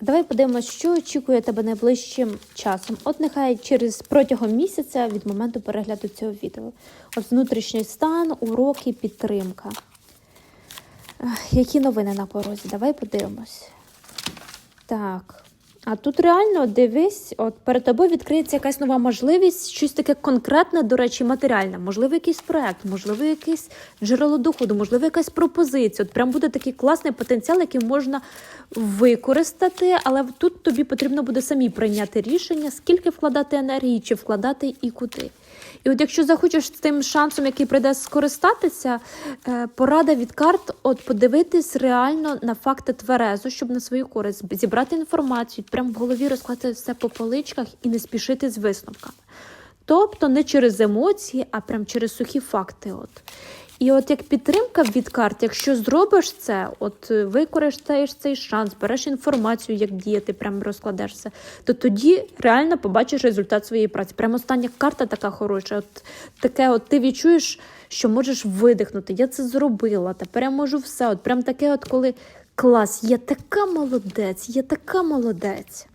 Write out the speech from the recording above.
Давай подивимось, що очікує тебе найближчим часом. От нехай через протягом місяця від моменту перегляду цього відео. От внутрішній стан, уроки, підтримка. Які новини на порозі? Давай подивимось. Так. А тут реально дивись, от перед тобою відкриється якась нова можливість, щось таке конкретне, до речі, матеріальне. Можливо, якийсь проект, можливо, якесь джерело доходу, можливо, якась пропозиція. От прям буде такий класний потенціал, який можна використати, але тут тобі потрібно буде самі прийняти рішення, скільки вкладати енергії, чи вкладати і куди. І от якщо захочеш з тим шансом, який прийде скористатися, е, порада від карт, от подивитись реально на факти тверезо, щоб на свою користь зібрати інформацію, прямо в голові розкласти все по поличках і не спішити з висновками. Тобто не через емоції, а прям через сухі факти. От. І от як підтримка від карт, якщо зробиш це, от е, використаєш цей шанс, береш інформацію, як діяти, прям розкладеш все, то тоді реально побачиш результат своєї праці. Прямо остання карта така хороша. От таке, от ти відчуєш, що можеш видихнути. Я це зробила, тепер я можу все. От прям таке, от коли клас, я така молодець, я така молодець.